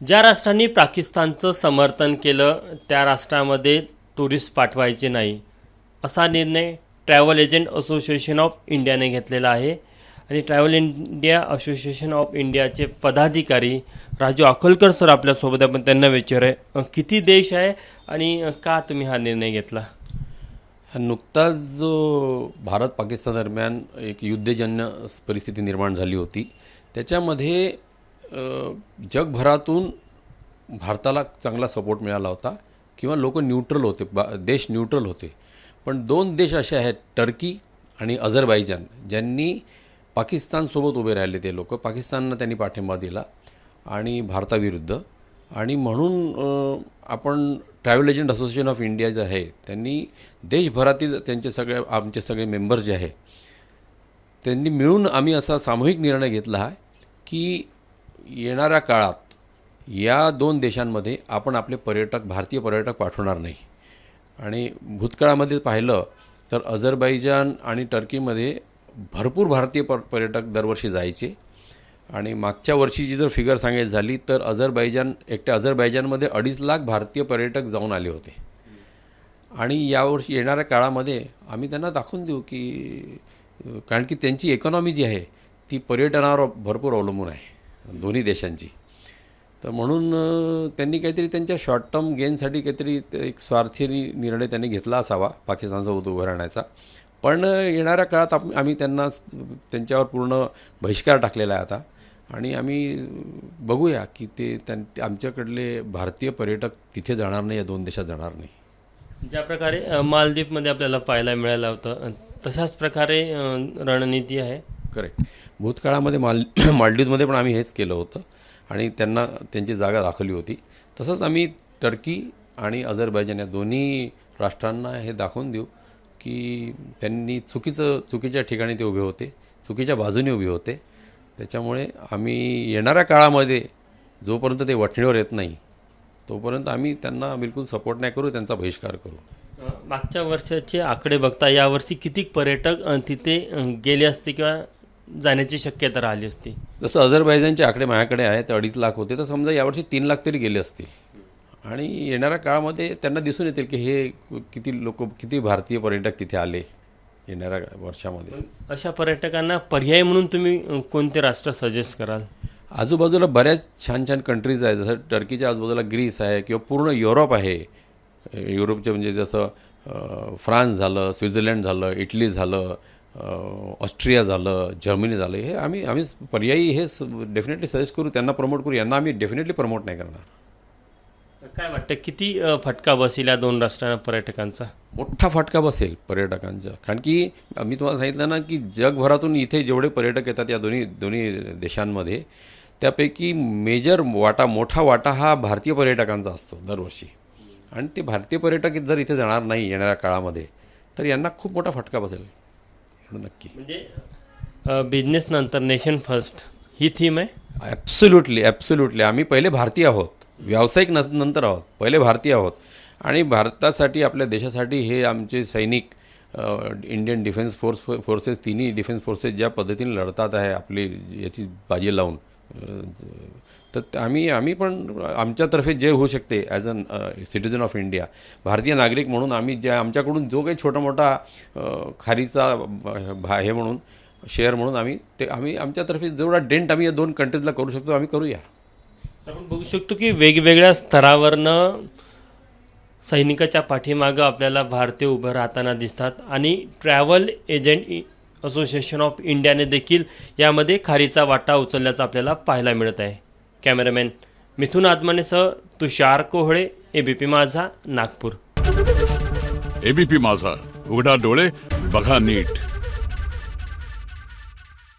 ज्या राष्ट्रांनी पाकिस्तानचं समर्थन केलं त्या राष्ट्रामध्ये टुरिस्ट पाठवायचे नाही असा निर्णय ट्रॅव्हल एजंट असोसिएशन ऑफ इंडियाने घेतलेला आहे आणि ट्रॅव्हल इंडिया असोसिएशन ऑफ इंडियाचे पदाधिकारी राजू अकोलकर सर आपल्यासोबत आहे. आपण त्यांना विचार आहे किती देश आहे आणि का तुम्ही हा निर्णय घेतला हा नुकताच जो भारत पाकिस्तान दरम्यान एक युद्धजन्य परिस्थिती निर्माण झाली होती त्याच्यामध्ये जगभरातून भारताला चांगला सपोर्ट मिळाला होता किंवा लोक न्यूट्रल होते बा देश न्यूट्रल होते. पण दोन देश असे आहेत टर्की आणि अझरबाईजान ज्यांनी पाकिस्तानसोबत उभे राहिले ते लोक. पाकिस्ताननं त्यांनी पाठिंबा दिला आणि भारताविरुद्ध. आणि म्हणून आपण travel agent association of India जे आहे त्यांनी देशभरातील त्यांचे सगळे आमचे सगळे मेंबर्स जे आहे त्यांनी मिळून आम्ही असा सामूहिक निर्णय घेतला आहे की येणाऱ्या काळात या दोन देशांमध्ये आपण आपले पर्यटक भारतीय पर्यटक पाठवणार नाही. आणि भूतकाळामध्ये पाहिलं तर अझरबैजान आणि टर्कीमध्ये भरपूर भारतीय पर पर्यटक दरवर्षी जायचे. आणि मागच्या वर्षीची जर फिगर सांगायची झाली तर अझरबैजान एकट्या अझरबैजानमध्ये अडीच लाख भारतीय पर्यटक जाऊन आले होते. आणि यावर्षी येणाऱ्या काळामध्ये आम्ही त्यांना दाखवून देऊ की कारण की त्यांची इकॉनॉमी जी आहे ती पर्यटनावर भरपूर अवलंबून आहे. दोन्ही देशांची. तर म्हणून त्यांनी काहीतरी त्यांच्या शॉर्ट टर्म गेनसाठी काहीतरी एक स्वार्थी निर्णय त्यांनी घेतला असावा पाकिस्तानसोबत उभं राहण्याचा. पण येणाऱ्या काळात आप आम्ही त्यांना त्यांच्यावर पूर्ण बहिष्कार टाकलेला आहे आता. आणि आम्ही बघूया की ते त्यां आमच्याकडले भारतीय पर्यटक तिथे जाणार नाही या दोन देशात जाणार नाही. ज्या प्रकारे मालदीपमध्ये आपल्याला पाहायला मिळालं होतं तशाच प्रकारे रणनीती आहे. करेक्ट भूतकाळामध्ये माल मालदीवमध्ये पण आम्ही हेच केलं होतं. आणि त्यांना त्यांची जागा दाखवली होती. तसंच आम्ही टर्की आणि अझरबैजान या दोन्ही राष्ट्रांना हे दाखवून देऊ की त्यांनी चुकीचं चुकीच्या ठिकाणी ते उभे होते. चुकीच्या बाजूने उभे होते. त्याच्यामुळे आम्ही येणाऱ्या काळामध्ये जोपर्यंत ते वठणीवर येत नाही तोपर्यंत आम्ही त्यांना बिलकुल सपोर्ट नाही करू त्यांचा बहिष्कार करू. मागच्या वर्षाचे आकडे बघता यावर्षी किती पर्यटक तिथे गेले असते किंवा जाण्याची शक्यता राहिली असती. जसं अझरबैजानचे आकडे माझ्याकडे आहेत अडीच लाख होते तर समजा यावर्षी तीन लाख तरी गेले असतील. आणि येणाऱ्या काळामध्ये त्यांना दिसून येतील की हे किती लोक किती भारतीय पर्यटक तिथे आले येणाऱ्या वर्षामध्ये. अशा पर्यटकांना पर्याय म्हणून तुम्ही कोणते राष्ट्र सजेस्ट कराल? आजूबाजूला बऱ्याच छान छान कंट्रीज आहेत जसं टर्कीच्या आजूबाजूला ग्रीस आहे किंवा पूर्ण युरोप आहे. युरोपचे म्हणजे जसं फ्रान्स झालं स्वित्झर्लंड झालं इटली झालं ऑस्ट्रिया झालं जर्मनी झालं हे आम्ही आम्ही पर्यायी हे डेफिनेटली सजेस्ट करू त्यांना प्रमोट करू यांना आम्ही डेफिनेटली प्रमोट नाही करणार. काय वाटतं किती फटका बसेल या दोन राष्ट्रांना पर्यटकांचा? मोठा फटका बसेल पर्यटकांचा. कारण की मी तुम्हाला सांगितलं ना की जगभरातून इथे जेवढे पर्यटक येतात या दोन्ही दोन्ही देशांमध्ये त्यापैकी मेजर वाटा मोठा वाटा हा भारतीय पर्यटकांचा असतो दरवर्षी. आणि ते भारतीय पर्यटक जर इथे जाणार नाही येणाऱ्या काळामध्ये तर यांना खूप मोठा फटका बसेल. नक्की. म्हणजे? बिझनेस नंतर नेशन फर्स्ट ही थीम आहे? ॲब्सोल्युटली ॲब्सोल्युटली आम्ही पहिले भारतीय आहोत. व्यावसायिक न नंतर आहोत. पहिले भारतीय आहोत. आणि भारतासाठी आपल्या देशासाठी हे आमचे सैनिक इंडियन डिफेन्स फोर्स फोर्सेस तिन्ही डिफेन्स फोर्सेस ज्या पद्धतीने लढतात आहे आपली याची बाजी लावून तर आम्ही आम्ही पण आमच्यातर्फे जे होऊ शकते as an citizen of India भारतीय नागरिक म्हणून आम्ही ज्या आमच्याकडून जो काही छोटा मोठा uh, खारीचा भा हे म्हणून शेअर म्हणून आम्ही ते आम्ही आमच्यातर्फे जेवढा डेंट आम्ही या दोन कंट्रीजला करू शकतो आम्ही करूया. आपण बघू शकतो की वेगवेगळ्या स्तरावरनं सैनिकाच्या पाठीमागं आपल्याला भारतीय उभं राहताना दिसतात आणि ट्रॅव्हल एजंट असोसिएशन ऑफ इंडियाने देखील यामध्ये खारीचा वाटा उचलल्याचं आपल्याला पाहायला मिळत आहे. कॅमेरामॅन मिथुन आदमानेसह तुषार कोहळे एबीपी माझा नागपूर. एबीपी माझा. उघडा डोळे बघा नीट.